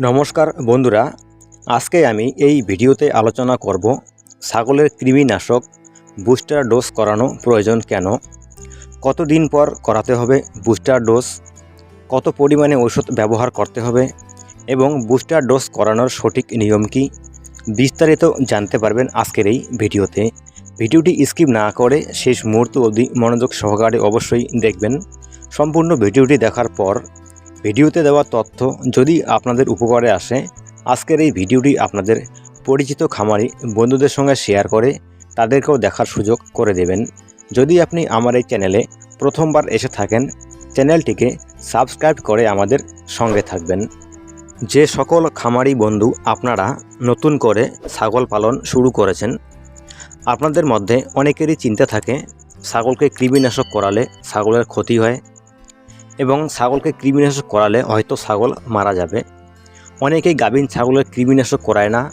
নমস্কার বন্ধুরা, আজকে আমি এই ভিডিওতে আলোচনা করব ছাগলের কৃমিনাশক বুস্টার ডোজ করানো প্রয়োজন কেন? কতদিন পর করাতে হবে বুস্টার ডোজ? কত পরিমাণে ওষুধ ব্যবহার করতে হবে? এবং বুস্টার ডোজ করানোর সঠিক নিয়ম কী? বিস্তারিত জানতে পারবেন আজকের এই ভিডিওতে। ভিডিওটি স্কিপ না করে শেষ মুহূর্ত অবধি মনোযোগ সহকারে অবশ্যই দেখবেন। সম্পূর্ণ ভিডিওটি দেখার পর ভিডিওতে দেওয়া তথ্য যদি আপনাদের উপকারে আসে, আজকের এই ভিডিওটি আপনাদের পরিচিত খামারি বন্ধুদের সঙ্গে শেয়ার করে তাদেরকেও দেখার সুযোগ করে দেবেন। যদি আপনি আমার এই চ্যানেলে প্রথমবার এসে থাকেন, চ্যানেলটিকে সাবস্ক্রাইব করে আমাদের সঙ্গে থাকবেন। যে সকল খামারি বন্ধু আপনারা নতুন করে ছাগল পালন শুরু করেছেন, আপনাদের মধ্যে অনেকেরই চিন্তা থাকে, ছাগলকে কৃমিনাশক করালে ছাগলের ক্ষতি হয় এবং ছাগলকে কৃমিনাশক করালে হয়তো ছাগল মারা যাবে। অনেকেই গাভীন ছাগলের কৃমিনাশক করায় না।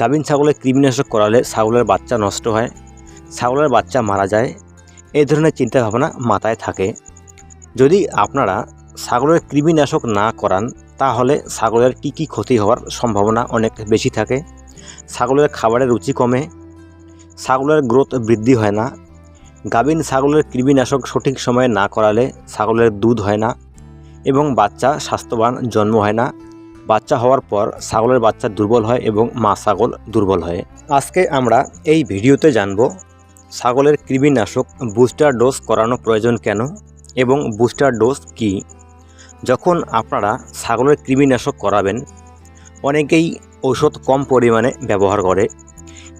গাভীন ছাগলের কৃমিনাশক করালে ছাগলের বাচ্চা নষ্ট হয়, ছাগলের বাচ্চা মারা যায়। এই ধরনের চিন্তাভাবনা মাথায় থাকে। যদি আপনারা ছাগলের কৃমিনাশক না করান, তাহলে ছাগলের কী কী ক্ষতি হওয়ার সম্ভাবনা অনেক বেশি থাকে। ছাগলের খাবারের রুচি কমে। ছাগলের গ্রোথ বৃদ্ধি হয় না। গাভীন ছাগলের কৃমিনাশক সঠিক সময়ে না করালে ছাগলের দুধ হয় না এবং বাচ্চা স্বাস্থ্যবান, জন্ম হয় না। বাচ্চা হওয়ার পর ছাগলের বাচ্চা দুর্বল হয় এবং মা ছাগল দুর্বল হয়। আজকে আমরা এই ভিডিওতে জানব ছাগলের কৃমিনাশক বুস্টার ডোজ করানো প্রয়োজন কেন এবং বুস্টার ডোজ কি? যখন আপনারা ছাগলের কৃমিনাশক করাবেন, অনেকেই ঔষধ কম পরিমাণে ব্যবহার করে।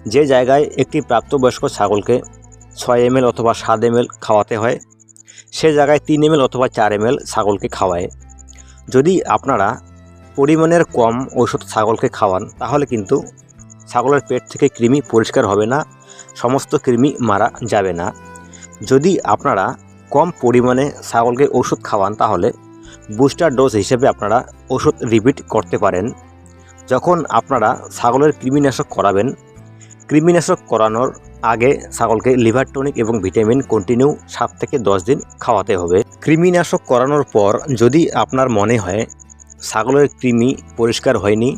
যে জায়গায় একটি প্রাপ্তবয়স্ক ছাগলকে ছয় এম অথবা সাত এম খাওয়াতে হয়। সে জায়গায় তিন এম অথবা চার এম ছাগলকে খাওয়ায়। যদি আপনারা পরিমাণের কম ওষুধ ছাগলকে খাওয়ান, তাহলে কিন্তু ছাগলের পেট থেকে কৃমি পরিষ্কার হবে না, সমস্ত কৃমি মারা যাবে না। যদি আপনারা কম পরিমাণে ছাগলকে ওষুধ খাওয়ান, তাহলে বুস্টার ডোজ হিসেবে আপনারা ওষুধ রিপিট করতে পারেন। যখন আপনারা ছাগলের কৃমিনাশক করাবেন, কৃমিনাশক করানোর আগে ছাগলকে লিভার টনিক এবং ভিটামিন কন্টিনিউ সাত থেকে দশ দিন খাওয়াতে হবে। কৃমিনাশক করানোর পর যদি আপনার মনে হয় ছাগলের কৃমি পরিষ্কার হয়নি,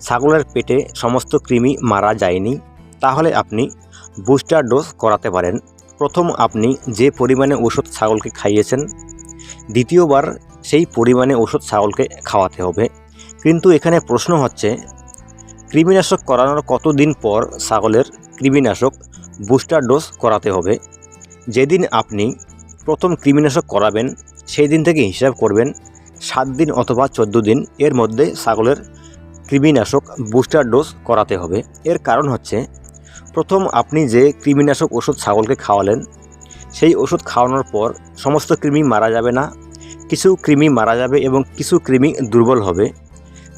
ছাগলের পেটে সমস্ত কৃমি মারা যায়নি, তাহলে আপনি বুস্টার ডোজ করাতে পারেন। প্রথম আপনি যে পরিমাণে ওষুধ ছাগলকে খাইয়েছেন, দ্বিতীয়বার সেই পরিমাণে ওষুধ ছাগলকে খাওয়াতে হবে। কিন্তু এখানে প্রশ্ন হচ্ছে, কৃমিনাশক করানোর কতদিন পর ছাগলের কৃমিনাশক বুস্টার ডোজ করাতে হবে। যেদিন আপনি প্রথম কৃমিনাশক করাবেন সেই দিন থেকে হিসাব করবেন, সাত দিন অথবা চোদ্দ দিন এর মধ্যে ছাগলের কৃমিনাশক বুস্টার ডোজ করাতে হবে। এর কারণ হচ্ছে, প্রথম আপনি যে কৃমিনাশক ওষুধ ছাগলকে খাওয়ালেন, সেই ওষুধ খাওয়ানোর পর সমস্ত কৃমি মারা যাবে না, কিছু কৃমি মারা যাবে এবং কিছু কৃমি দুর্বল হবে।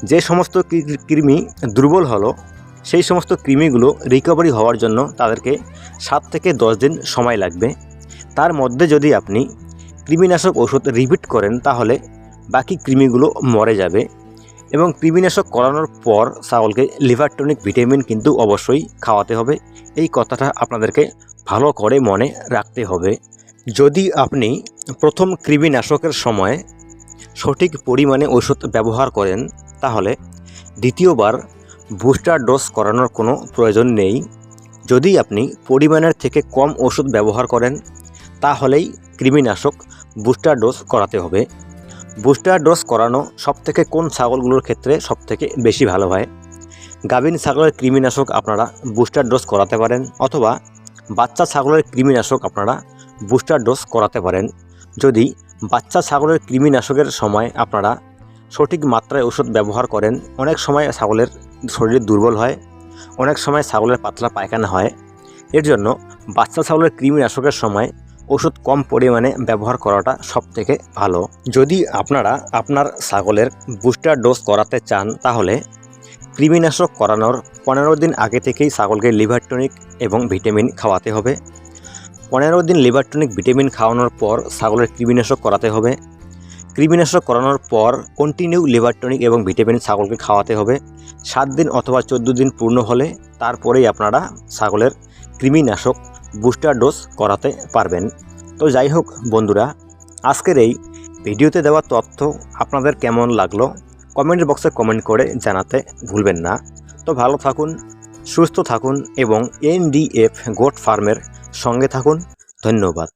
যে সমস্ত কৃমি দুর্বল হলো সেই সমস্ত কৃমিগুলো রিকভারি হওয়ার জন্য তাদেরকে সাত থেকে দশ দিন সময় লাগবে। তার মধ্যে যদি আপনি কৃমিনাশক ওষুধ রিপিট করেন, তাহলে বাকি কৃমিগুলো মরে যাবে এবং কৃমিনাশক করানোর পর ছাগলকে লিভার টনিক ভিটামিন কিন্তু অবশ্যই খাওয়াতে হবে। এই কথাটা আপনাদেরকে ভালো করে মনে রাখতে হবে। যদি আপনি প্রথম কৃমিনাশকের সময় সঠিক পরিমাণে ওষুধ ব্যবহার করেন, তাহলে দ্বিতীয়বার বুস্টার ডোজ করানোর কোনো প্রয়োজন নেই। যদি আপনি পরিমাণের থেকে কম ওষুধ ব্যবহার করেন, তাহলেই কৃমিনাশক বুস্টার ডোজ করাতে হবে। বুস্টার ডোজ করানো সবথেকে কোন ছাগলগুলোর ক্ষেত্রে সবথেকে বেশি ভালো হয়? গাভীন ছাগলের কৃমিনাশক আপনারা বুস্টার ডোজ করাতে পারেন, অথবা বাচ্চা ছাগলের কৃমিনাশক আপনারা বুস্টার ডোজ করাতে পারেন। যদি বাচ্চা ছাগলের কৃমিনাশকের সময় আপনারা সঠিক মাত্রায় ওষুধ ব্যবহার করেন, অনেক সময় ছাগলের শরীর দুর্বল হয়, অনেক সময় ছাগলের পাতলা পায়খানা হয়। এর জন্য বাচ্চা ছাগলের কৃমিনাশকের সময় ওষুধ কম পরিমাণে ব্যবহার করাটা সবথেকে ভালো। যদি আপনারা আপনার ছাগলের বুস্টার ডোজ করাতে চান, তাহলে কৃমিনাশক করানোর পনেরো দিন আগে থেকেই ছাগলকে লিভার টনিক এবং ভিটামিন খাওয়াতে হবে। পনেরো দিন লিভার টনিক, ভিটামিন খাওয়ানোর পর ছাগলের কৃমিনাশক করাতে হবে। কৃমিনাশক করানোর পর কন্টিনিউ লিভার টনিক এবং ভিটামিন ছাগলকে খাওয়াতে হবে। সাত দিন অথবা চোদ্দ দিন পূর্ণ হলে তারপরেই আপনারা ছাগলের কৃমিনাশক বুস্টার ডোজ করাতে পারবেন। তো যাই হোক বন্ধুরা, আজকের এই ভিডিওতে দেওয়া তথ্য আপনাদের কেমন লাগল কমেন্ট বক্সে কমেন্ট করে জানাতে ভুলবেন না। তো ভালো থাকুন, সুস্থ থাকুন এবং এনডিএফ গোট ফার্মের সঙ্গে থাকুন। ধন্যবাদ।